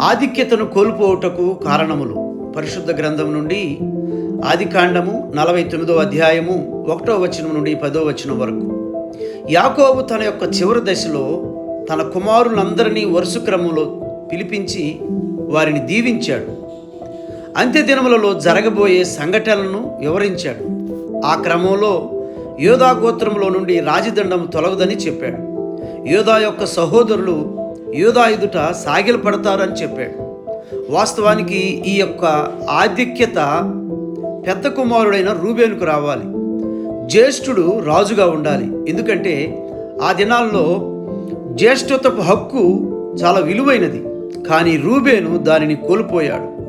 ఆధిక్యతను కోల్పోవుటకు కారణములు. పరిశుద్ధ గ్రంథం నుండి ఆదికాండము నలభై తొమ్మిదో అధ్యాయము ఒకటో వచనం నుండి పదో వచనం వరకు. యాకోబు తన యొక్క చివరి దశలో తన కుమారులందరినీ వరుస క్రమంలో పిలిపించి వారిని దీవించాడు. అంత్య దినములలో జరగబోయే సంఘటనలను వివరించాడు. ఆ క్రమంలో యోధా గోత్రంలో నుండి రాజదండం తొలగదని చెప్పాడు. యోధా యొక్క సహోదరులు యోధా ఎదుట అని చెప్పాడు. వాస్తవానికి ఈ యొక్క ఆధిక్యత పెద్ద కుమారుడైన రూబేనుకు రావాలి. జ్యేష్ఠుడు రాజుగా ఉండాలి. ఎందుకంటే ఆ దినాల్లో జ్యేష్ఠతపు హక్కు చాలా విలువైనది. కానీ రూబేను దానిని కోల్పోయాడు.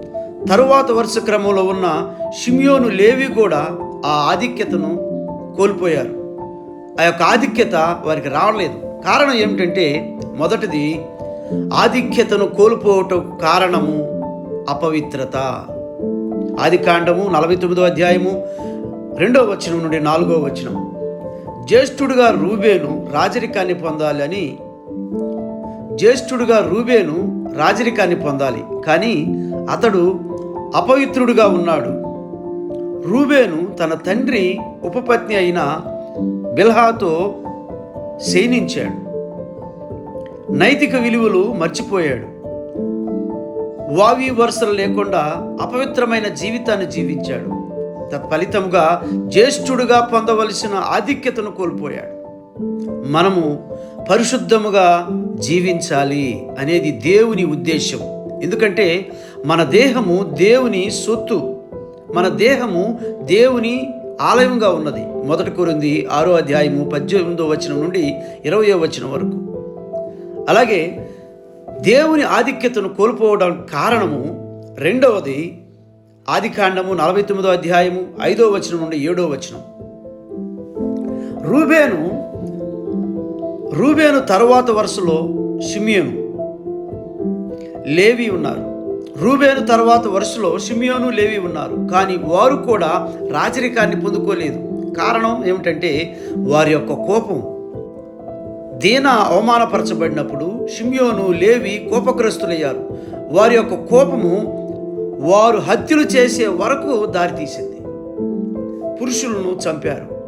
తరువాత వరుస క్రమంలో ఉన్న షిమియోను లేవి కూడా ఆ ఆధిక్యతను కోల్పోయారు. ఆ యొక్క ఆధిక్యత వారికి రావలేదు కారణం ఏమిటంటే మొదటిది ఆధిక్యతను కోల్పోవటం కారణము అపవిత్రత. ఆది కాండము నలభై తొమ్మిదో అధ్యాయము రెండో వచనం నుండి నాలుగో వచనం. జ్యేష్ఠుడుగా రూబేను రాజరికాన్ని పొందాలి అని జ్యేష్ఠుడుగా రూబేను రాజరికాన్ని పొందాలి. కానీ అతడు అపవిత్రుడుగా ఉన్నాడు. రూబేను తన తండ్రి ఉపపత్ని అయిన బిల్హాతో శయనించాడు. నైతిక విలువలు మర్చిపోయాడు. వావి వరుసలు లేకుండా అపవిత్రమైన జీవితాన్ని జీవించాడు. తత్ఫలితంగా జ్యేష్ఠుడుగా పొందవలసిన ఆధిక్యతను కోల్పోయాడు. మనము పరిశుద్ధముగా జీవించాలి అనేది దేవుని ఉద్దేశం ఎందుకంటే మన దేహము దేవుని సొత్తు. మన దేహము దేవుని ఆలయంగా ఉన్నది. మొదటి కొరింది ఆరో అధ్యాయము పద్దెనిమిదో వచనం నుండి ఇరవయో వచనం వరకు. అలాగే దేవుని ఆధిక్యతను కోల్పోవడం కారణము రెండవది ఆదికాండము నలభై తొమ్మిదో అధ్యాయము ఐదో వచనం నుండి ఏడో వచనం. రూబేను రూబేను తరువాత వరుసలో షిమియోను లేవి ఉన్నారు. రూబేను తర్వాత వరుసలో షిమియోను లేవి ఉన్నారు. కానీ వారు కూడా రాజరికాన్ని పొందుకోలేదు. కారణం ఏమిటంటే వారి యొక్క కోపం. దీన అవమానపరచబడినప్పుడు షిమ్యోను లేవి కోపగ్రస్తులయ్యారు. వారి యొక్క కోపము వారు హత్యలు చేసే వరకు దారితీసింది. పురుషులను చంపారు.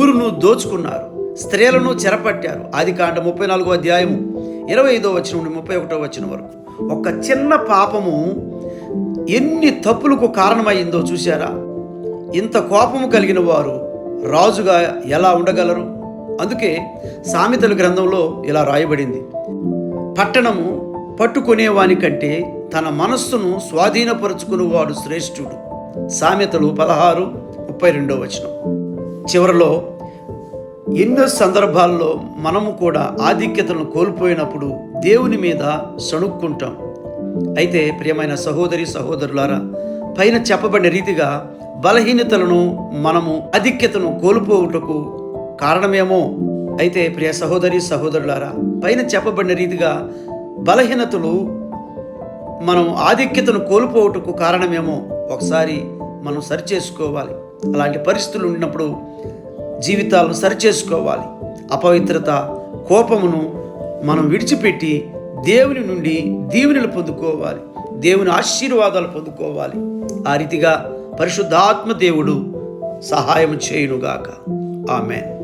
ఊరును దోచుకున్నారు. స్త్రీలను చెరపట్టారు. ఆది కాండ ముప్పై నాలుగో అధ్యాయము ఇరవై ఐదో వచ్చిన నుండి ముప్పై ఒకటో వచ్చిన వరకు. ఒక చిన్న పాపము ఎన్ని తప్పులకు కారణమైందో చూశారా? ఇంత కోపము కలిగిన వారు రాజుగా ఎలా ఉండగలరు? అందుకే సామెతల గ్రంథంలో ఇలా రాయబడింది. పట్టణము పట్టుకునేవాని కంటే తన మనస్సును స్వాధీనపరుచుకునేవాడు శ్రేష్ఠుడు. సామెతలు పదహారు ముప్పై రెండో వచనం. చివరిలో ఎన్నో సందర్భాల్లో మనము కూడా ఆధిక్యతలను కోల్పోయినప్పుడు దేవుని మీద సణుక్కుంటాం. అయితే ప్రియమైన సహోదరి సహోదరులారా పైన చెప్పబడిన రీతిగా బలహీనతలను మనము ఆధిక్యతను కోల్పోవుటకు కారణమేమో? అయితే ప్రియ సహోదరి సహోదరులారా పైన చెప్పబడిన రీతిగా బలహీనతలు మనం ఆధిక్యతను కోల్పోవటకు కారణమేమో? ఒకసారి మనం సరిచేసుకోవాలి అలాంటి పరిస్థితులు ఉండినప్పుడు జీవితాలను సరిచేసుకోవాలి. అపవిత్రత కోపమును మనం విడిచిపెట్టి దేవుని నుండి దీవెనలు పొందుకోవాలి. దేవుని ఆశీర్వాదాలు పొందుకోవాలి. ఆ రీతిగా పరిశుద్ధాత్మ దేవుడు సహాయం చేయునుగాక. ఆమెన్.